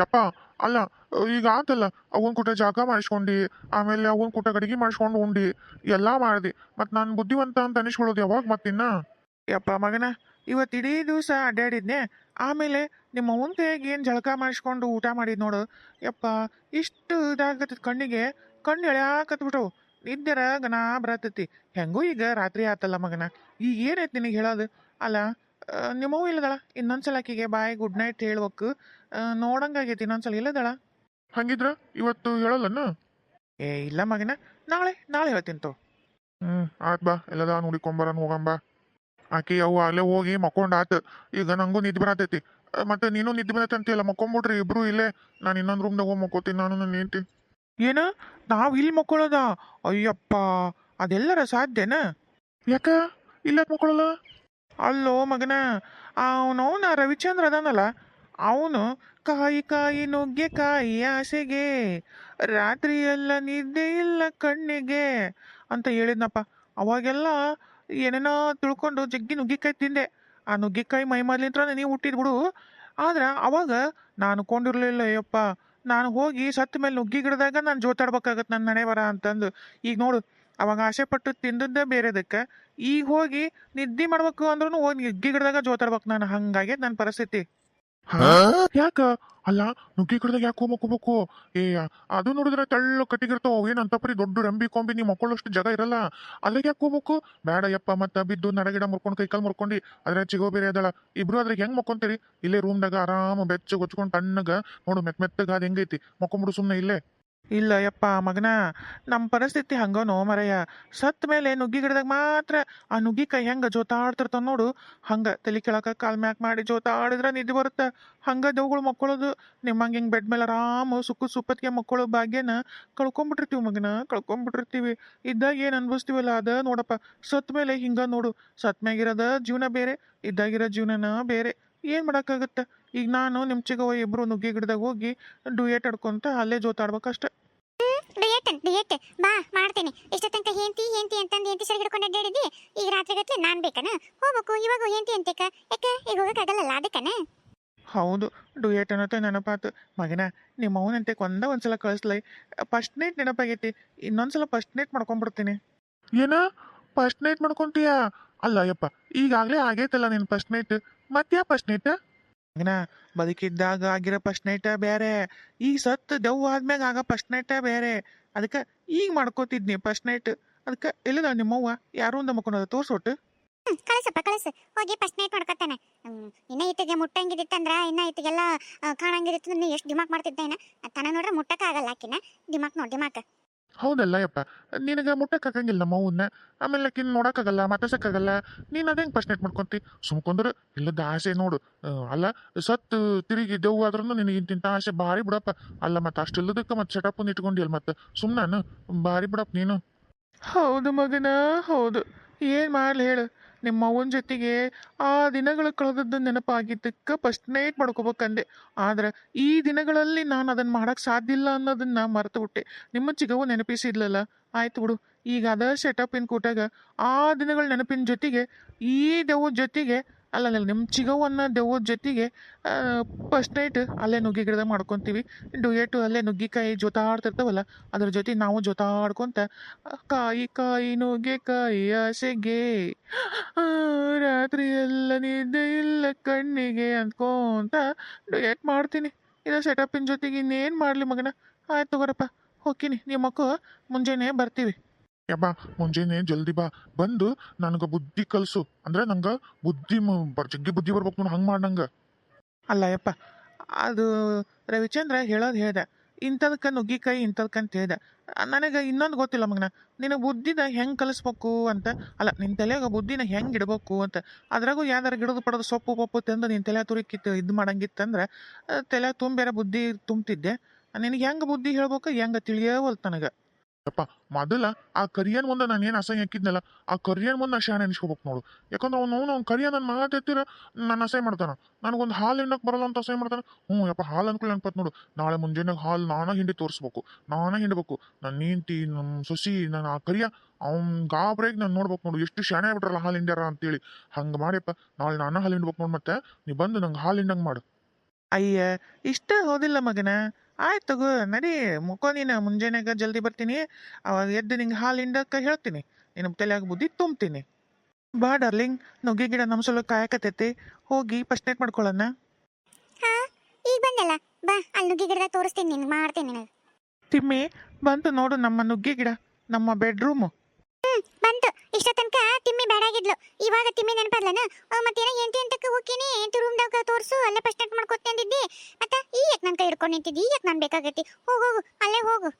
ಯಪ್ಪ, ಅಲ್ಲ, ಈಗ ಆತಲ್ಲ, ಅವನ ಕೂಟ ಜಾಗ ಮಾಡಿಸ್ಕೊಂಡು, ಆಮೇಲೆ ಅವನ ಕೂಟ ಗಡಿಗೆ ಮಾಡಿಸ್ಕೊಂಡು ಉಂಡಿ, ಎಲ್ಲ ಮಾಡ್ದೆ ಮತ್ತು ನಾನು ಬುದ್ಧಿವಂತ ಅಂತ ಅನಿಸ್ಕೊಳ್ಳೋದು ಯಾವಾಗ ಮತ್ತಿನ್ನ ಯಪ್ಪ ಮಗನ, ಇವತ್ತು ಇಡೀ ದಿವಸ ಅಡ್ಡಾಡಿದ್ನೆ ಆಮೇಲೆ ನಿಮ್ಮ ಅವನ ಏನು ಜಳಕ ಮಾಡಿಸ್ಕೊಂಡು ಊಟ ಮಾಡಿದ್ ನೋಡು, ಯಪ್ಪ, ಇಷ್ಟು ಇದಾಗತ್ತದ ಕಣ್ಣಿಗೆ, ಕಣ್ಣು ಎಳ್ಯಾಕತ್ಬಿಟ್ಟವು ನಿದ್ದರ ಗನ ಬರತೈತಿ ಹೆಂಗೂ ಈಗ ರಾತ್ರಿ ಆತಲ್ಲ ಮಗನ, ಈಗ ಏನೈತಿ ನಿನಗೆ ಹೇಳೋದು, ಅಲ್ಲ ಇಲ್ಲದಲ್ಲ ಇಲ್ಲದಳ, ಇನ್ನೊಂದ್ಸಲ ಆಕಿಗೆ ಬಾಯ್ ಗುಡ್ ನೈಟ್ ಹೇಳ್ಬೇಕು ನೋಡಂಗಾಗೈತಿ ಇನ್ನೊಂದ್ಸಲ ಇಲ್ಲದಳ? ಹಂಗಿದ್ರ ಇವತ್ತು ಹೇಳಲ್ಲನ? ಏ ಇಲ್ಲ ಮಗನ ನಾಳೆ ನಾಳೆ ಹೇಳ್ತೀನಿ ತೋ. ಹ್ಞೂ ಆತ್ ಬಾ ಎಲ್ಲದ ನೋಡಿಕೊಂಬರನ್ ಹೋಗಂಬ. ಆಕಿ ಅವು ಅಲ್ಲೇ ಹೋಗಿ ಮಕ್ಕೊಂಡ್ ಆತು ಈಗ ನಂಗೂ ನಿದ್ದೆ ಬರತೈತಿ. ಮತ್ತೆ ನೀನು ನಿದ್ದೆ ಬರತ್ತೆ ಅಂತೀಯಲ್ಲ ಮಕ್ಕೊಂಬಿಡ್ರಿ ಇಬ್ರು ಇಲ್ಲೇ ನಾನು ಇನ್ನೊಂದು ರೂಮ್ದಾಗ ಹೋಗಿ ಮಕ್ಕೋತೀನಿ ನಾನು ನನ್ನ ಹೆಂಡ್ತಿ. ಏನ? ನಾವ್ ಇಲ್ಲಿ ಮಕ್ಕೊಳದ? ಅಯ್ಯಪ್ಪ ಅದೆಲ್ಲರ ಸಾಧ್ಯನ? ಯಾಕ? ಇಲ್ಲ ಮಕ್ಕೊಳ್ಳಲ್ಲ ಅಲ್ಲೋ ಮಗನ ಅವನವ್ನ ರವಿಚಂದ್ರ ಅದಾನಲ್ಲ ಅವನು ಕಾಯಿ ಕಾಯಿ ನುಗ್ಗೆಕಾಯಿ ಆಸೆಗೆ ರಾತ್ರಿ ಎಲ್ಲ ನಿದ್ದೆ ಇಲ್ಲ ಕಣ್ಣಿಗೆ ಅಂತ ಹೇಳಿದ್ನಪ್ಪ. ಅವಾಗೆಲ್ಲ ಏನೇನೋ ತಿಳ್ಕೊಂಡು ಜಗ್ಗಿ ನುಗ್ಗಿಕಾಯಿ ತಿಂದೆ. ಆ ನುಗ್ಗಿಕಾಯಿ ಮೈ ಮೊದ್ಲಿಂತ್ರ ನೀವು ಹುಟ್ಟಿದ್ ಬಿಡು. ಆದ್ರೆ ಅವಾಗ ನಾನು ಕೊಂಡಿರ್ಲಿಲ್ಲ ಅಯ್ಯಪ್ಪ ನಾನು ಹೋಗಿ ಸತ್ತ ಮೇಲೆ ನುಗ್ಗಿ ಗಿಡದಾಗ ನಾನು ಜೋತಾಡ್ಬೇಕಾಗತ್ತೆ ನನ್ನ ಮನೆ ಬರ ಅಂತಂದು. ಈಗ ನೋಡು, ಅವಾಗ ಆಸೆ ಪಟ್ಟು ತಿಂದದ್ದೇ ಬೇರೆದಕ್ಕೆ. ಈಗ ಹೋಗಿ ನಿದ್ದೆ ಮಾಡ್ಬೇಕು ಅಂದ್ರೂ ಹೋಗಿ ನುಗ್ಗಿ ಗಿಡದಾಗ ಜೋತಾಡ್ಬೇಕು ನಾನು. ಹಂಗಾಗಿ ನನ್ನ ಪರಿಸ್ಥಿತಿ. ಯಾಕ? ಅಲ್ಲ ನುಗ್ಗಿ ಕಡ್ದಾಗ ಯಾಕೆ ಹೋಗ್ಬೇಕು ಮಕ್ಕೋಬೇಕು ಏ ಅದು ನೋಡಿದ್ರೆ ತಳ್ಳು ಕಟ್ಟಿಗಿರ್ತಾವ. ಏನ್ ಅಂತ ಪರಿ ದೊಡ್ಡ ರಂಬಿ ಕೊಂಬಿ ನೀವು ಮಕ್ಕೊಳ್ಳೋಷ್ಟು ಜಾಗ ಇರಲ್ಲ. ಅಲ್ಲಿಗೆ ಯಾಕೆ ಹೋಗ್ಬೇಕು ಬೇಡ ಯಪ್ಪ ಮತ್ತ ಬಿದ್ದು ನಡಗಿಡ ಮುರ್ಕೊಂಡು ಕೈಕಲ್ ಮುರ್ಕೊಂಡು ಅದ್ರ ಚಿಗೋ ಬೇರೆ ಅದಳ. ಇಬ್ರು ಅದ್ರಾಗ ಹೆಂಗ್ ಮಕ್ಕೊಂತೀರಿ? ಇಲ್ಲೇ ರೂಮ್ದಾಗ ಆರಾಮ ಬೆಚ್ಚ ಗೊಚ್ಕೊಂಡು ತಣ್ಣಗ ನೋಡು ಮೆತ್ ಮೆತ್ತಗ ಅದ್ ಹೆಂಗೈತಿ? ಮಕ್ಕೊಂಬಿಡು ಸುಮ್ಮನೆ ಇಲ್ಲೇ. ಇಲ್ಲ ಯಪ್ಪ, ಮಗನ ನಮ್ಮ ಪರಿಸ್ಥಿತಿ ಹಂಗನೋ ಮರಯ್ಯ. ಸತ್ತ ಮೇಲೆ ನುಗ್ಗಿ ಗಿಡದಾಗ ಮಾತ್ರ ಆ ನುಗ್ಗಿಕಾಯಿ ಹೆಂಗೆ ಜೋತಾಡ್ತಿರ್ತಾವ ನೋಡು. ಹಂಗೆ ತಲೆ ಕೆಳಕ ಕಾಲ್ ಮ್ಯಾಕ್ ಮಾಡಿ ಜೋತಾಡಿದ್ರೆ ನಿದ್ದೆ ಬರುತ್ತೆ. ಹಂಗೆ ದೇವ್ಗಳು ಮಕ್ಕೊಳ್ಳೋದು ನಿಮ್ಮಂಗೆ ಹಿಂಗೆ ಬೆಡ್ ಮೇಲೆ ಆರಾಮ ಸುಕ್ಕು ಸುಪ್ಪತ್ತಿಗೆ ಮಕ್ಕಳ ಭಾಗ್ಯನ ಕಳ್ಕೊಂಬಿಟ್ಟಿರ್ತೀವಿ ಮಗನ, ಕಳ್ಕೊಂಬಿಟ್ಟಿರ್ತೀವಿ. ಇದ್ದಾಗ ಏನು ಅನ್ಭವಿಸ್ತೀವಲ್ಲ ಅದ ನೋಡಪ್ಪ. ಸತ್ತ ಮೇಲೆ ಹಿಂಗೆ ನೋಡು. ಸತ್ ಮ್ಯಾಗಿರೋದ ಜೀವನ ಬೇರೆ, ಇದ್ದಾಗಿರೋ ಜೀವನನ ಬೇರೆ. ಏನು ಮಾಡೋಕ್ಕಾಗತ್ತೆ? ಈಗ ನಾನು ನಿಮ್ಮ ಚಿಗವ ಇಬ್ಬರು ನುಗ್ಗಿ ಗಿಡದಾಗ ಹೋಗಿ ಡುಯೇಟ್ ಆಡ್ಕೊಂತ ಅಲ್ಲೇ ಜೋತಾಡ್ಬೇಕಷ್ಟೆ ಡಿಯೇಟ್ ಡಿಯೇಟ್. ಬಾ ಮಾಡ್ತೀನಿ. ಇಷ್ಟ ತನಕ ಹೆಂತಿ ಹೆಂತಿ ಅಂತಂದು ಹೆಂತಿ ಸರಿ ಹಿಡ್ಕೊಂಡು ಅಡ್ಡಾಡಿದ್ದಿ? ಈಗ ರಾತ್ರಿ ಗತ್ಲೆ ನಾನ್ ಬೇಕನ? ಹೋಗ್ಬೇಕು ಇವಾಗ ಹೆಂತಿ ಅಂತೇಕ? ಯಾಕ? ಈಗ ಹೋಗಕ್ಕಾಗಲ್ಲ ಅದಕ್ಕನ? ಹೌದು ಡುಯೇಟ್ ಅನ್ನೋತ ನೆನಪಾತು. ಮಗನ ನಿಮ್ಮ ಅವನಂತೆ ಒಂದ ಒಂದ್ಸಲ ಕಳಿಸ್ಲೈ. First night ನೆನಪಾಗೈತಿ. ಇನ್ನೊಂದ್ಸಲ ಫಸ್ಟ್ ನೈಟ್ ಮಾಡ್ಕೊಂಡ್ಬಿಡ್ತೀನಿ ಏನ? ಫಸ್ಟ್ ನೈಟ್ ಮಾಡ್ಕೊಂತೀಯ? ಅಲ್ಲ ಯಪ್ಪ ಈಗಾಗಲೇ ಆಗೈತಲ್ಲ ನಿನ್ ಫಸ್ಟ್ ನೈಟ್. ಮತ್ತೆ ಫಸ್ಟ್ ನೈಟ್? ಮಗನ ಬದುಕಿದ್ದಾಗ ಆಗಿರೋ ಫಸ್ಟ್ ನೈಟ ಬೇರೆ ಈಗ ಸತ್ತು ದೆವ್ ಆದ್ಮ್ಯಾಗ ಆಗ ಫಸ್ಟ್ ನೈಟ ಬೇರೆ. ಅದಕ್ಕೆ ಈಗ ಮಾಡ್ಕೋತಿದ್ನಿ ಫಸ್ಟ್ ನೈಟ್ ಅದಕ್ಕೆ ಇಲ್ಲದ ನಿಮ್ಮವ್ವ ಯಾರು ಒಂದು ಮಕ್ಕೊಂಡದ ತೋರ್ಸೊಟ್ಟು ಕಳಿಸಪ್ಪ ಕಳಿಸು ಹೋಗಿ ಫಸ್ಟ್ ನೈಟ್ ಮಾಡ್ಕೊತಾನೆ ಹ್ಮ್, ಇನ್ನ ಇತ್ತಿಗೆ ಮುಟ್ಟಂಗಿದಿತ್ತಂದ್ರ ಇನ್ನ ಇತ್ತಿಗೆಲ್ಲ ಕಾಣಂಗಿದಿತ್ತು ನೀ ಎಷ್ಟು ದಿಮಾಕ್ ಮಾಡ್ತಿದ್ದೇನ ತನ ನೋಡ್ರೆ ಮುಟ್ಟಕ ಆಗಲ್ಲ ಆಕಿನ. ದಿಮಾಕ್ ನೋಡ್ ದಿಮಾಕ್. ಹೌದಲ್ಲ ಯಪ್ಪ ನಿನಗೆ ಮುಟ್ಟಕ್ಕಾಗಂಗಿಲ್ಲ ನಮ್ಮ ಆಮೇಲೆ ಕಿನ್ ನೋಡೋಕ್ಕಾಗಲ್ಲ ಮಾತಾಡ್ಸೋಕ್ಕಾಗಲ್ಲ ನೀನು ಅದೇ ಫಸ್ಟ್ ನೆಟ್ ಮಾಡ್ಕೊಂತಿ? ಸುಮ್ಕೊಂಡ್ರೆ ಇಲ್ಲದ ಆಸೆ ನೋಡು. ಅಲ್ಲ ಸತ್ತು ತಿರುಗಿ ದೆವ್ವಾದ್ರೂ ನಿನಗೆ ಇಂತಿಂತ ಆಸೆ ಭಾರಿ ಬಿಡಪ್ಪ. ಅಲ್ಲ, ಮತ್ತೆ ಅಷ್ಟಿಲ್ಲದಕ್ಕೆ ಮತ್ತೆ ಸೆಟಪ್ ಇಟ್ಕೊಂಡಿಲ್ಲ ಮತ್ತೆ. ಸುಮ್ಮನೆ ಭಾರಿ ಬಿಡಪ್ಪ ನೀನು. ಹೌದು ಮಗನ, ಹೌದು. ಏನು ಮಾಡಲಿ ಹೇಳು. ನಿಮ್ಮ ಅವ್ವನ ಜೊತೆಗೆ ಆ ದಿನಗಳು ಕಳೆದದ್ದು ನೆನಪಾಗಿದ್ದಕ್ಕೆ ಫಸ್ಟ್ ನೈಟ್ ಮಾಡ್ಕೋಬೇಕಂದೆ. ಆದ್ರೆ ಈ ದಿನಗಳಲ್ಲಿ ನಾನು ಅದನ್ನು ಮಾಡೋಕ್ಕೆ ಸಾಧ್ಯ ಇಲ್ಲ ಅನ್ನೋದನ್ನ ಮರೆತು ಬಿಟ್ಟೆ. ನಿಮ್ಮ ಚಿಗವು ನೆನಪಿಸಿದ್ಲಲ್ಲ? ಆಯ್ತು ಬಿಡು. ಈಗ ಅದ ಇನ್ ಕೂಟಾಗ ಆ ದಿನಗಳ ನೆನಪಿನ ಜೊತೆಗೆ ಈ ದೆವ್ವದ ಜೊತೆಗೆ ಅಲ್ಲ ಅಲ್ಲ ನಿಮ್ಮ ಚಿಗವನ್ನ ದೆವ್ವದ ಜೊತೆಗೆ ಫಸ್ಟ್ ನೈಟ್ ಅಲ್ಲೇ ನುಗ್ಗಿ ಗಿಡದ ಮಾಡ್ಕೊತೀವಿ. ಡುಯೇಟು ಅಲ್ಲೇ ನುಗ್ಗಿಕಾಯಿ ಜೊತಾಡ್ತಿರ್ತಾವಲ್ಲ ಅದ್ರ ಜೊತೆ ನಾವು ಜೊತಾಡ್ಕೊಂತ ಕಾಯಿ ಕಾಯಿ ನುಗ್ಗೆಕಾಯಿ ಆಸೆಗೆ ರಾತ್ರಿ ಎಲ್ಲ ನಿದ್ದೆ ಇಲ್ಲ ಕಣ್ಣಿಗೆ ಅಂದ್ಕೊಂತ ಡುಯೆಟ್ ಮಾಡ್ತೀನಿ. ಇದು ಸೆಟಪ್ಪಿನ ಜೊತೆಗೆ ಇನ್ನೇನು ಮಾಡಲಿ ಮಗನ? ಆಯ್ತು ತಗೋರಪ್ಪ, ಹೋಗ್ತೀನಿ. ನಿಮ್ಮ ಮಕ್ಕಳು ಮುಂಜಾನೆ ಬರ್ತೀವಿ. ಯಬ್ಬಾ, ಮುಂಜಾನೆ ಜಲ್ದಿ ಬಾ. ಬಂದು ನನಗೆ ಬುದ್ಧಿ ಕಲಸು. ಅಂದ್ರೆ ನಂಗೆ ಬುದ್ಧಿ ಬರ್- ಜಗ್ಗಿ ಬುದ್ಧಿ ಬರ್ಬೇಕು ನೋಡಿ ಹಂಗೆ ಮಾಡಂಗೆ ಅಲ್ಲ ಯಪ್ಪ ಅದು ರವಿಚಂದ್ರ ಹೇಳೋದು ಹೇಳ್ದೆ. ಇಂಥದಕ್ಕೆ ನುಗ್ಗಿಕಾಯಿ ಇಂಥದಕ್ಕಂತ ಹೇಳ್ದೆ. ನನಗೆ ಇನ್ನೊಂದು ಗೊತ್ತಿಲ್ಲ ಮಗನ. ನಿನಗೆ ಬುದ್ಧಿನ ಹೆಂಗೆ ಕಲಿಸ್ಬೇಕು ಅಂತ. ಅಲ್ಲ ನಿನ್ನ ತಲೆಯಾಗ ಬುದ್ಧಿನ ಹೆಂಗೆ ಇಡಬೇಕು ಅಂತ. ಅದ್ರಾಗೂ ಯಾವ್ದಾರು ಗಿಡದ ಪಡೋದು ಸೊಪ್ಪು, ಪಪ್ಪು ತಂದು ನಿನ್ನ ತಲೆ ತುರಿಕಿತ್ತು ಇದು ಮಾಡಂಗಿತ್ತಂದ್ರೆ ತಲೆ ತುಂಬೇರೆ ಬುದ್ಧಿ ತುಂಬ್ತಿದ್ದೆ. ನಿನಗೆ ಹೆಂಗೆ ಬುದ್ಧಿ ಹೇಳ್ಬೇಕು, ಹೆಂಗೆ ತಿಳಿಯವಲ್ತು ನನಗೆ. ಯಪ್ಪ, ಮೊದಲ ಆ ಕರಿಯನ್ ಮುಂದೆ ನಾನು ಏನು ಅಸಹ್ಯ ಹಾಕಿದ್ನಲ್ಲ ಆ ಕರಿಯನ್ ಮುಂದೆ ನಾನು ಶಾಣೆ ಅನಿಸ್ಕೋಬೇಕು ನೋಡು. ಯಾಕಂದ್ರೆ ಅವ್ನು, ಅವನು, ಅವ್ನು ಕರಿಯ ನನ್ನ ಮಾತಾಡ್ತೀರ ನನ್ನ ಅಸಹ್ಯ ಮಾಡ್ತಾನೆ. ನನಗೊಂದು ಹಾಲು ಹಿಂಡಕ್ಕೆ ಬರಲ್ಲ ಅಂತ ಅಸಹ್ಯ ಮಾಡ್ತಾನೆ. ಹ್ಞೂ ಯಪ್ಪ, ಹಾಲು ಅನ್ಕೊಳ್ಳಿ ಅನ್ಪತ್ ನೋಡು. ನಾಳೆ ಮುಂಜಾನೆ ಹಾಲು ನಾನ ಹಿಂಡಿ ತೋರಿಸ್ಬೇಕು. ನಾನೇ ಹಿಂಡಬೇಕು. ನನ್ನ ನೀಂತಿ ನಮ್ಮ ಸೊಸಿ, ನಾನು ಆ ಕರಿಯ, ಅವ್ನ ಗಾಬ್ರೇಗ್ ನಾನು ನೋಡ್ಬೇಕು ನೋಡು. ಎಷ್ಟು ಶಾಣೆ ಬಿಟ್ರಲ್ಲ ಹಾಲು ಹಿಂಡ್ಯಾರ ಅಂತೇಳಿ. ಹಂಗೆ ಮಾಡಿಯಪ್ಪ, ನಾಳೆ ನಾನು ಹಾಲು ಹಿಂಡ್ಬೇಕು ನೋಡು ಮತ್ತೆ. ನೀ ಬಂದು ನಂಗೆ ಹಾಲು ಹಿಂಡಂಗೆ ಮಾಡು. ಅಯ್ಯ, ಇಷ್ಟೇ ಹೋದಿಲ್ಲ ಮಗನ. ಆಯ್ತು ತಗೋ ನಡಿ ಮುಖೋ ನೀನು ಮುಂಜಾನೆಗೆ ಜಲ್ದಿ ಬರ್ತೀನಿ. ಅವಾಗ ಎದ್ದು ನಿಂಗೆ ಹಾಲು ಹಿಂಡಕ್ಕೆ ಹೇಳ್ತೀನಿ. ನಿನ್ನ ತಲೆಯಾಗ ಬುದ್ಧಿ ತುಂಬ್ತೀನಿ. ಬಾ ಡಾರ್ಲಿಂಗ್ ನುಗ್ಗೆ ಗಿಡ ನಮ್ಮ ಸಲ ಕಾಯಕತೈತಿ ಹೋಗಿ ಫಸ್ಟ್ ನೈಟ್ ಮಾಡ್ಕೊಳ್ಳೋಣ ಹಾ ಈಗ ಬಂದಲ್ಲ? ಬಾ ಅಲ್ಲಿ ನುಗ್ಗೆ ಗಿಡದಾಗ ತೋರಿಸ್ತೀನಿ ನಿನ್ಗೆ ಮಾಡ್ತೀನಿ ನಿನಗೆ. ತಿಮ್ಮಿ ಬಂತು ನೋಡು ನಮ್ಮ ನುಗ್ಗೆ ಗಿಡ ನಮ್ಮ ಬೆಡ್ರೂಮು. ಬಂತು. ಇಷ್ಟ ತನಕ ತಿಮ್ಮಿ ಬೇಡಾಗಿದ್ಲು ಇವಾಗ ತಿಮ್ಮಿ ನೆನಪದ್ಲನ? ಮತ್ತೇನ ಎಂಟಿ ಎಂಟಕ್ಕೆ ಹೋಗಿನಿ ಎಂಟು ರೂಮ್ದಾಗ ತೋರ್ಸು ಅಲ್ಲೇ ಫಸ್ಟ್ ನೈಟ್ ಮಾಡ್ಕೊತ ಅಂದಿದ್ದಿ. ಮತ್ತೆ ಯಾಕೆ ನನ್ನ ಕೈ ಹಿಡ್ಕೊಂಡು ನಿಂತಿದ್ದಿ? ಯಾಕೆ ನಾನು ಬೇಕಾಗೈತಿ? ಹೋಗು ಹೋಗು ಅಲ್ಲೇ ಹೋಗು.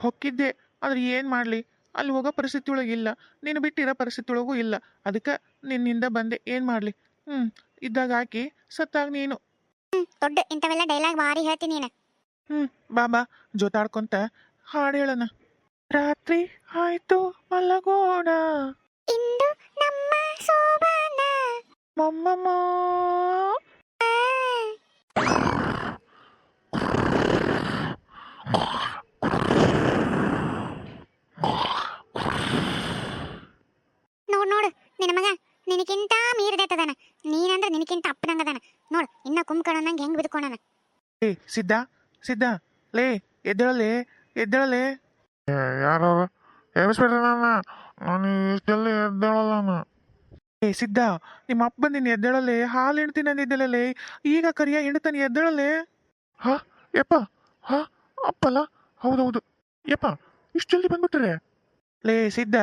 ಹೊಕ್ಕಿದ್ದೆ ಆದ್ರೆ ಏನು ಮಾಡಲಿ? ಅಲ್ಲಿ ಹೋಗೋ ಪರಿಸ್ಥಿತಿ ಒಳಗೆ ಇಲ್ಲ. ನೀನು ಬಿಟ್ಟಿರೋ ಪರಿಸ್ಥಿತಿ ಒಳಗೂ ಇಲ್ಲ. ಅದಕ್ಕೆ ನಿನ್ನಿಂದ ಬಂದೆ. ಏನು ಮಾಡಲಿ? ಹ್ಞೂ ಇದ್ದಾಗ ಹಾಕಿ ಸತ್ತಾಗ ನೀನು. ದೊಡ್ಡ ಇಂಥವೆಲ್ಲ ಡೈಲಾಗ್ ಭಾರಿ ಹೇಳ್ತೀನಿ ನೀನು. ಹ್ಞೂ ಬಾಬಾ ಜೋತಾಡ್ಕೊಂತ ಹಾಡು ಹೇಳೋಣ. ರಾತ್ರಿ ಆಯ್ತು ಮಲಗೋಣ. ಇಂದು ನಮ್ಮ ಸೋಬಾನ ಮಮ್ಮಮ್ಮ. ನೋಡ್ ನೋಡು ನಿನ್ನ ಮಗ ನಿನಕ್ಕಿಂತ ಮೀರಿದೈತದಾನ ನೀನಂದ್ರೆ ನಿನಕ್ಕಿಂತ ಅಪ್ಪನಂಗದಾನ. ನೋಡು ಇನ್ನ ಕುಂಬ್ಕೊಳ್ಳೋನಂಗೆ ಹೆಂಗ್ ಬಿದ್ಕೋಣ ಏ ಸಿದ್ಧ ಸಿದ್ಧ ಲೇ ಎದ್ದೇಳಲೇ ಎದ್ದೇಳಲೇ. ಯಾರು ಎಬ್ಬಿಸ್ಬೇಡ್ರಿ ನಾನು? ನಾನು ಇಷ್ಟೆಲ್ಲ ಎದ್ದೇಳಲ್ಲ ನಾನು ಏ ಸಿದ್ಧ ನಿಮ್ಮ ಅಪ್ಪ ಬಂದಿನಿ ಎದ್ದೇಳಲೆ ಹಾಲು ಹಿಂಡ್ತೀನಿ ಅಂದಿದ್ದಲೇ ಈಗ ಕರಿಯ ಹಿಂಡ್ತಾನೆ ಎದ್ದೇಳಲ್ಲೇ? ಹಾ? ಯಪ್ಪ ಹಾ? ಅಪ್ಪಲ್ಲ? ಹೌದೌದು. ಯಪ್ಪ ಇಷ್ಟು ಜಲ್ದಿ ಬಂದ್ಬಿಟ್ರೆ? ಲೇ ಸಿದ್ಧ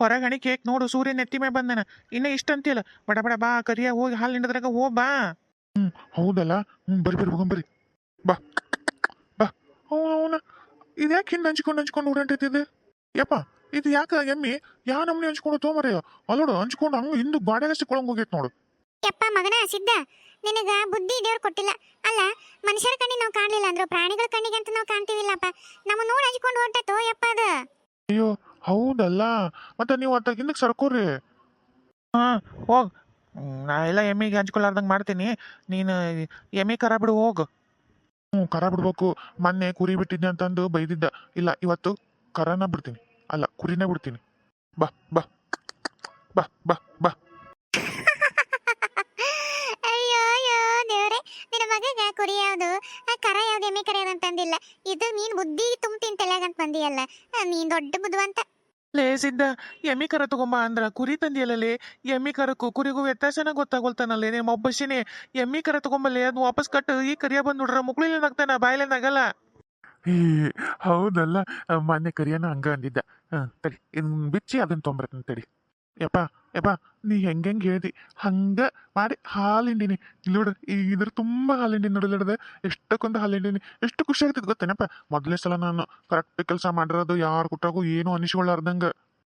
ಹೊರಗಣಿ ಕೇಕ್ ನೋಡು ಸೂರ್ಯ ನೆತ್ತಿ ಮೇಲೆ ಬಂದನ. ಇನ್ನ ಇಷ್ಟ ಅಂತಿಲ್ಲ ಬಡ ಬಡ ಬಾ ಕರಿಯ ಹೋಗಿ ಹಾಲು ಹಿಂಡದ್ರಾಗ ಹೋ ಬಾ. ಹೌದಲ್ಲ? ಹ್ಞೂ ಬರಿ ಬರ್ರಿ ಹೋಗಂಬರಿ ಬಾ. ಬಾ. ಅವನ ಅವನ. ಇದ್ಯಾಕೆ ಹಿಂದೆ ಹಂಚ್ಕೊಂಡು ಹಂಚ್ಕೊಂಡು ಓಡಾಡ್ತಿದ್ದೆ ಯಪ್ಪ ಇದು ಯಾಕೆ ಎಮ್ಮಿ? ಯಾ ನಮ್ಮನೆ ಹಂಚ್ಕೊಂಡು ತೊಗೊಂಬರಯ್ಯ ಅಲ್ಲೋಡು ಹಂಚ್ಕೊಂಡು ಹಂಗೆ ಹಿಂದೆ ಗಾಡಿಯಾಗ ಕೊಳಂಗೆ ಹೋಗೈತೆ ನೋಡು. ಯಪ್ಪ ಮಗನ ಸಿದ್ಧ. ನಿನಗ ಬುದ್ಧಿ ದೇವ್ರು ಕೊಟ್ಟಿಲ್ಲ. ಅಲ್ಲ ಮನುಷ್ಯರ ಕಣ್ಣಿಗೆ ನಾವು ಕಾಣಲಿಲ್ಲ ಅಂದ್ರೆ ಪ್ರಾಣಿಗಳ ಕಣ್ಣಿಗೆ ಅಂತ ನಾವು ಕಾಣ್ತೀವಿಲ್ಲಪ್ಪ. ನಮ್ಮ ನೋಡಿ ಹಂಚ್ಕೊಂಡು ಹೊಂಟೈತೋ ಯಪ್ಪ ಅದು? ಅಯ್ಯೋ ಹೌದಲ್ಲ. ಮತ್ತೆ ನೀವು ಅತ್ತ ಹಿಂದಕ್ಕೆ ಸರ್ಕೋರಿ ಹಾ ಹೋಗ್. ನಾ ಎಲ್ಲ ಎಮ್ಮಿಗೆ ಹಂಚ್ಕೊಲಾರ್ದಂಗೆ ಮಾಡ್ತೀನಿ. ನೀನು ಎಮ್ಮಿ ಕರ ಬಿಡು ಹೋಗು. ಹ್ಞೂ, ಕರ ಬಿಡ್ಬೇಕು. ಮೊನ್ನೆ ಕುರಿ ಬಿಟ್ಟಿದ್ದೆ ಅಂತಂದು ಬೈದಿದ್ದ. ಇಲ್ಲ, ಇವತ್ತು ಕರನ ಬಿಡ್ತೀನಿ. ಅಲ್ಲ, ಕುರಿನೇ ಬಿಡ್ತೀನಿ. ಬಾ ಬಾ. ಬಾ ಬಾ. ಸಿದ್ಧ ಎಮ್ಮಿ ಕರ ತಗೊಂಬ ಅಂದ್ರ ಕುರಿ ತಂದಿಯಲ್ಲೇ ಎಮ್ಮಿ ಕರಕ್ಕೂ ಕುರಿಗೂ ವ್ಯತ್ಯಾಸನ ಗೊತ್ತಾಗೋಲ್ತಾನಲ್ಲೇ. ನಿಮ್ಮ ಒಬ್ಬಶಿನೇ ಎಮ್ಮಿ ಕರ ತಗೊಂಬಲ್ಲಿ ಅದು ವಾಪಸ್ ಕಟ್ಟು ಈ ಕರಿಯ ಬಂದು ನೋಡ್ರ ನಗ್ತಾನ, ಬಾಯ್ಲೆ ಹೌದಲ್ಲ ಮಾನ್ಯ ಕರಿಯನ ಹಂಗ ಅಂದಿದ್ದ. ತಡಿ, ಇನ್ ಬಿಚ್ಚಿ ಅದನ್ನ ತೊಂಬರ್ತೀನಿ ತಡಿ. ಯಪ್ಪ ಯಪ್ಪ, ನೀ ಹೆಂಗೆ ಹೆಂಗೆ ಹೇಳ್ದಿ? ಹಂಗ ಮಾಡಿ ಹಾಲು ಹಿಂಡಿನಿ ನೋಡ್ರಿ ನೋಡು, ಈ ಇದ್ರ ತುಂಬ ಹಾಲು ಹಿಂಡಿನಿ ನೋಡಿ ಹಿಡ್ದೆ ಎಷ್ಟಕ್ಕೊಂದು ಹಾಲು ಹಿಂಡಿನಿ ಎಷ್ಟು ಖುಷಿ ಆಗ್ತದೆ ಗೊತ್ತೇನಪ್ಪ? ಮೊದಲೇ ಸಲ ನಾನು ಕರೆಕ್ಟ್ ಕೆಲಸ ಮಾಡಿರೋದು, ಯಾರು ಕೊಟ್ಟಾಗೂ ಏನು ಅನಿಸ್ಕೊಳ್ಳಾರ್ದಂಗ.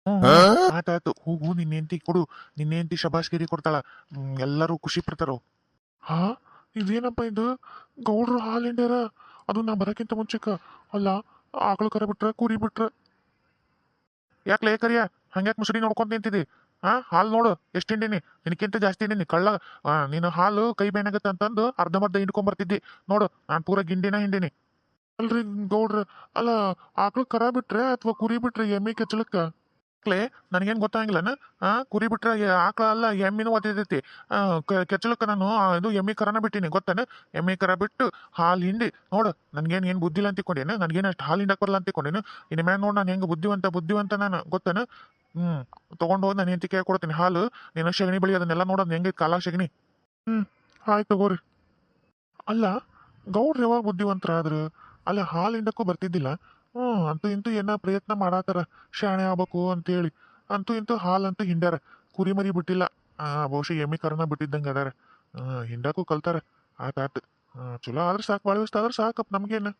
ಹ್ಞೂ ಆತಾಯ್ತು ಹೋಗು ನಿನ್ನ ಹೆಂಡತಿ ಕೊಡು. ನಿನ್ನ ಹೆಂಡತಿ ಶಬಾಷ್ಗಿರಿ ಕೊಡ್ತಾಳ. ಹ್ಮ್, ಎಲ್ಲರೂ ಖುಷಿ ಪಡ್ತಾರೋ? ಹಾ? ಇದೇನಪ್ಪ ಇದು? ಗೌಡ್ರು ಹಾಲ್ ಹಿಂಡ್ಯಾರ ಅದು ನಾ ಬರಕ್ಕಿಂತ ಮುಂಚೆಕ. ಅಲ್ಲ ಆಕಳು ಕರ ಬಿಟ್ರ ಕುರಿ ಬಿಟ್ರ? ಯಾಕ್ಲೆ ಕರಿಯ? ಹಂಗ್ಯಾಕೆ ಮುಸುಡಿ ನೋಡ್ಕೊಂತ ನಿಂತಿದ್ದಿ ಹಾ? ಹಾಲು ನೋಡು. ಎಷ್ಟು ಹಿಂಡಿನಿ ನಿನಕ್ಕಿಂತ ಜಾಸ್ತಿ ಹಿಂಡಿನಿ ಕಳ್ಳ ಆ, ನೀನು ಹಾಲು ಕೈ ಬೇನಾಗತ್ತೆ ಅಂತಂದು ಅರ್ಧಂಬರ್ಧ ಹಿಂಡ್ಕೊಂಬರ್ತಿದ್ದಿ. ನೋಡು ನಾನು ಪೂರ ಗಿಂಡಿನ ಹಿಂಡಿನಿ ಅಲ್ರಿ ಗೌಡ್ರ. ಅಲ್ಲ ಆಕಳು ಕರ ಬಿಟ್ರೆ ಅಥವಾ ಕುರಿ ಬಿಟ್ರೆ ಎಮ್ಮೆ ಕೆಚ್ಚಲಕ್ಕ ಮಕ್ಳೇ, ನನಗೇನು ಗೊತ್ತಾಗಿಲ್ಲನ ಕುರಿ ಬಿಟ್ರೆ ಆಕ್ಳ ಆಕಳ ಅಲ್ಲ ಎಮ್ಮಿನೂ ಒತ್ತಿದೈತಿ ಕೆಚ್ಚಲಕ್ಕ ನಾನು ಇದು ಎಮ್ಮಿ ಕರನ ಬಿಟ್ಟಿನಿ, ಗೊತ್ತೇನೆ? ಎಮ್ಮಿ ಕರ ಬಿಟ್ಟು ಹಾಲು ಹಿಂಡಿ, ನೋಡು, ನನ್ಗೇನು, ಏನು ಬುದ್ಧಿಲ್ಲ ಅಂತಿಕೊಂಡೇನು ನನಗೇನು ಅಷ್ಟು ಹಾಲು ಹಿಂಡಕ್ ಬರಲ್ಲ ಅಂತಿಕೊಂಡೇನು ಇನ್ನು ಮೇಲೆ ನೋಡಿ ನಾನು ಹೆಂಗೆ ಬುದ್ಧಿವಂತ ಬುದ್ಧಿವಂತ ನಾನು, ಗೊತ್ತೇನು? ಹ್ಞೂ ತೊಗೊಂಡು ಹೋಗಿ ನಾನು ಹೆಂಡತಿ ಕೇಳ್ಕೊಡ್ತೀನಿ ಕೊಡ್ತೀನಿ, ಹಾಲು, ನೀನು ಶಗಣಿ ಬಳಿ, ಅದನ್ನೆಲ್ಲ ನೋಡೋದು ಹೆಂಗೆ ಕಾಲ ಶಗಣಿ? ಹ್ಞೂ ಆಯ್ತು ತಗೋರಿ. ಅಲ್ಲ, ಗೌಡ್ರು ಯಾವಾಗ ಬುದ್ಧಿವಂತರಾದ್ರು? ಅಲ್ಲ, ಹಾಲು ಹಿಂಡಕ್ಕೂ ಬರ್ತಿದ್ದಿಲ್ಲ? ಹ್ಞೂ ಅಂತೂ ಇಂತೂ ಏನ ಪ್ರಯತ್ನ ಮಾಡಾತಾರ. ಶಾಣೆ ಆಗ್ಬೇಕು ಅಂತೇಳಿ. ಅಂತೂ ಇಂತೂ ಹಾಲಂತೂ ಹಿಂಡ್ಯಾರ. ಕುರಿ ಮರಿ ಬಿಟ್ಟಿಲ್ಲ. ಬಹುಶಃ ಎಮ್ಮಿ ಕರನ ಬಿಟ್ಟಿದ್ದಂಗೆ ಅದಾರ. ಹಿಂಡಕ್ಕೂ ಕಲ್ತಾರ. ಆತಾತು ಚಲೋ ಆದ್ರೆ ಸಾಕು ಭಾಳ ಆದ್ರೆ ಸಾಕಪ್ಪ ನಮಗೇನು.